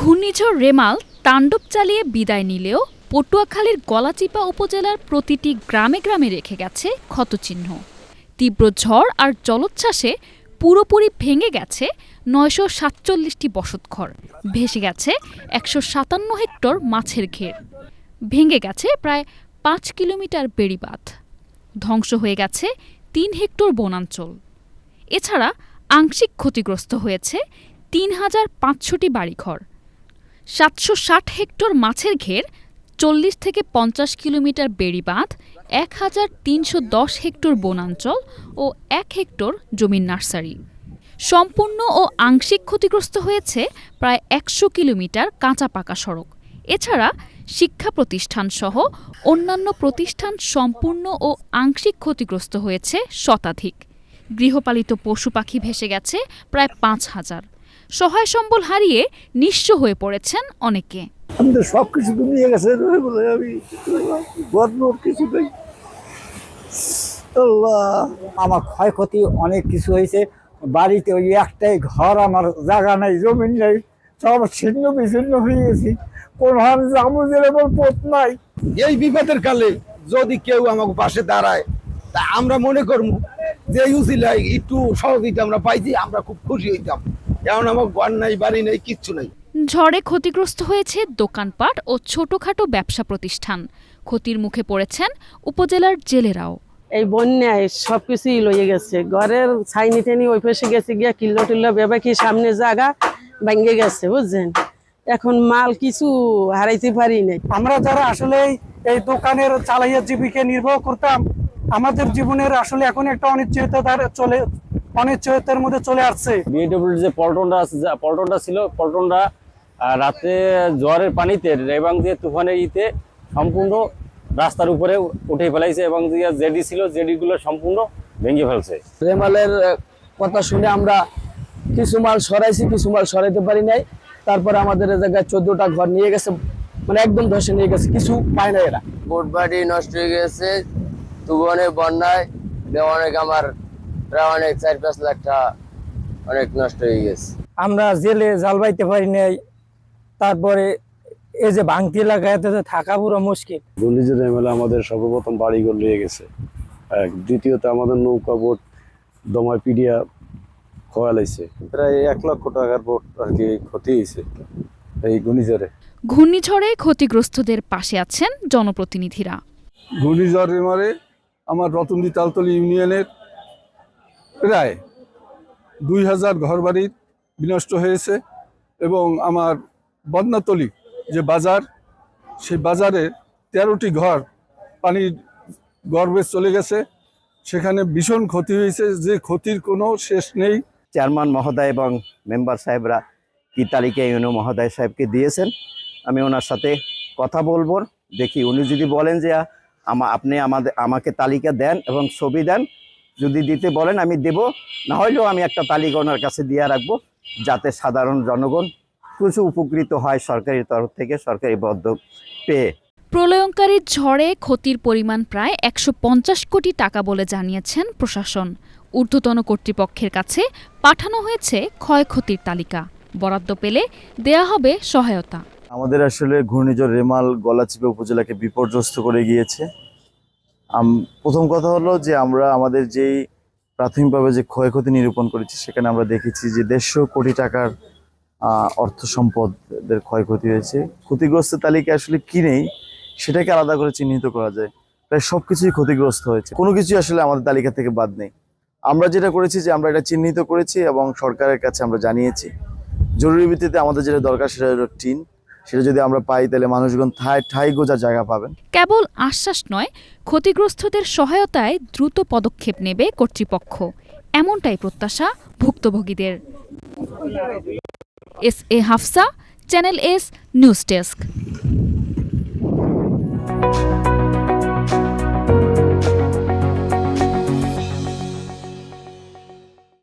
ঘূর্ণিঝড় রেমাল তাণ্ডব চালিয়ে বিদায় নিলেও পটুয়াখালীর গলাচিপা উপজেলার প্রতিটি গ্রামে গ্রামে রেখে গেছে ক্ষতচিহ্ন। তীব্র ঝড় আর জলোচ্ছ্বাসে পুরোপুরি ভেঙে গেছে নয়শো সাতচল্লিশটি বসতঘর। ভেসে গেছে একশো সাতান্ন হেক্টর মাছের ঘের। ভেঙে গেছে প্রায় পাঁচ কিলোমিটার বেড়িবাঁধ। ধ্বংস হয়ে গেছে তিন হেক্টর বনাঞ্চল। এছাড়া আংশিক ক্ষতিগ্রস্ত হয়েছে তিন হাজার পাঁচশোটি বাড়িঘর। সাতশো ষাট হেক্টর মাছের ঘের, চল্লিশ থেকে পঞ্চাশ কিলোমিটার বেড়িবাঁধ, এক হাজার তিনশো দশ হেক্টর বনাঞ্চল ও এক হেক্টর জমির নার্সারি। সম্পূর্ণ ও আংশিক ক্ষতিগ্রস্ত হয়েছে প্রায় একশো কিলোমিটার কাঁচা পাকা সড়ক। এছাড়া শিক্ষা প্রতিষ্ঠান সহ অন্যান্য প্রতিষ্ঠান সম্পূর্ণ ও আংশিক ক্ষতিগ্রস্ত হয়েছে শতাধিক। গৃহপালিত পশু পাখি ভেসে গেছে প্রায় পাঁচ হাজার। সহায় সম্বল হারিয়ে নিঃস্ব হয়ে পড়েছেন অনেকে। আমাদের সব কিছু তো নিয়ে গেছে বলে আমি গর্বর কিছু নেই। আমার ক্ষয়ক্ষতি অনেক কিছু হয়েছে। বাড়িতে ওই একটাই ঘর আমার জায়গা নাই জমিন নেই সব ছিন্ন বিচ্ছিন্ন হয়ে গেছি। কোন হার জামুজের এমন পথ নাই। এই বিপদের কালে যদি কেউ আমাকে পাশে দাঁড়ায় তা আমরা মনে করব যে ইউসিলাই একটু সহযোগিতা আমরা পাইছি আমরা খুব খুশি হইতাম। এখন আমার ঘর নাই বাড়ি নেই কিচ্ছু নাই। ঝড়ে ক্ষতিগ্রস্ত হয়েছে দোকানপাট ও ছোটখাটো ব্যবসা প্রতিষ্ঠান। ক্ষতির মুখে পড়েছেন উপজেলার জেলেরাও। এই বন্যায় সব কিছুই লইয়ে গেছে। ঘরের ছাইনি টেনি ওই পাশে গেছে গিয়া কিল্লো টিল্লো বেবা কি সামনে জায়গা ভেঙে গেছে বুঝছেন? এখন মাল কিছু হারাইতে পারি নাই। আমরা যারা আসলে এই দোকানের চালাইয়া জীবিকা নির্বাহ করতাম আমাদের জীবনের আসলে এখন একটা অনিশ্চয়তার চলে অনিশ্চয়তার মধ্যে চলে আসছে। বিএডব্লিউর যে পল্টনটা আছে যা- পল্টনটা ছিল পল্টনটা রাতে জোয়ারের পানিতে রেবাং দিয়ে তুফানের ইতে সম্পূর্ণ রাস্তার উপরে উঠে ফেলাইছে এবং যে জেডি ছিল জেডি গুলো সম্পূর্ণ ভেঙে ফেলছে। রেমালের কথা শুনে আমরা কিছু মাল সরাইছি কিছু মাল সরাইতে পারি নাই। তারপরে আমাদের এ জায়গায় চোদ্দটা ঘর নিয়ে গেছে মানে একদম ধসে নিয়ে গেছে কিছু পায় না এরা। বোট বাড়ি নষ্ট হয়ে গেছে তুবনে বন্যায় অনেক আমার প্রায় অনেক চার পাঁচ লাখ টাকা অনেক নষ্ট হয়ে গেছে। আমরা জেলে জাল বাইতে পারি নাই তারপরে এই যে ভাঙতি এলাকায় থাকা পুরো মুশকিল। ঘূর্ণিঝড় এমএলএ আমাদের সর্বপ্রথম বাড়িঘর নিয়ে গেছে। এক দ্বিতীয়ত আমাদের নৌকা বোট দমায় পিডিয়া খোয়ালাইছে। প্রায় এক লক্ষ টাকার বোট আর কি ক্ষতি হয়েছে এই ঘূর্ণিঝড়ে। ঘূর্ণিঝড়ে ক্ষতিগ্রস্তদের পাশে আছেন জনপ্রতিনিধিরা। ঘূর্ণিঝড় মারে আমার রতনদি তালতলি ইউনিয়নের প্রায় দুই হাজার ঘরবাড়ি বিনষ্ট হয়েছে এবং আমার বদনাতলি যে বাজার, সেই বাজারে তেরোটি ঘর পানির গর্বে চলে গেছে। সেখানে ভীষণ ক্ষতি হয়েছে, যে ক্ষতির কোনো শেষ নেই। চেয়ারম্যান মহোদয় এবং মেম্বার সাহেবরা কি তালিকা ইউনো মহোদয় সাহেবকে দিয়েছেন? আমি ওনার সাথে কথা বলব, দেখি উনি যদি বলেন যে আমা, আপনি আমাদের আমাকে তালিকা দেন এবং ছবি দেন যদি দিতে বলেন আমি দেব। না হলেও আমি একটা তালিকা ওনার কাছে দিয়ে রাখব যাতে সাধারণ জনগণ কিছু উপকৃত হয় সরকারি তরফ থেকে সরকারি বদ্ধ পেয়ে। প্রলয়ঙ্কারী ঝড়ে ক্ষতির পরিমাণ প্রায় একশো পঞ্চাশ কোটি টাকা বলে জানিয়েছেন প্রশাসন। ঊর্ধ্বতন কর্তৃপক্ষের কাছে পাঠানো হয়েছে ক্ষয়ক্ষতির তালিকা। বরাদ্দ পেলে দেয়া হবে সহায়তা। আমাদের আসলে ঘূর্ণিঝড় রেমাল গলাচিপা উপজেলাকে বিপর্যস্ত করে গিয়েছে। প্রথম কথা হলো যে আমরা আমাদের যেই প্রাথমিকভাবে যে ক্ষয়ক্ষতি নিরূপণ করেছি, সেখানে আমরা দেখেছি যে দেড়শো কোটি টাকার অর্থ সম্পদের ক্ষয়ক্ষতি হয়েছে। ক্ষতিগ্রস্ত তালিকা আসলে কি নেই, সেটাকে আলাদা করে চিহ্নিত করা যায়। প্রায় সব কিছুই ক্ষতিগ্রস্ত হয়েছে। কোনো কিছুই আসলে আমাদের তালিকা থেকে বাদ নেই। আমরা যেটা করেছি যে আমরা এটা চিহ্নিত করেছি এবং সরকারের কাছে আমরা জানিয়েছি। জরুরি ভিত্তিতে আমাদের যেটা দরকার সেটা হলো টিন। সেটা যদি আমরা পাই, তাহলে মানুষগণ ঠাই ঠাই গোজা জায়গা পাবেন। কেবল আশ্বাস নয়, ক্ষতিগ্রস্তদের সহায়তায় দ্রুত পদক্ষেপ নেবে কর্তৃপক্ষ। এমনটাই প্রত্যাশা ভুক্তভোগীদের। S A Hafsa, channel S, news desk.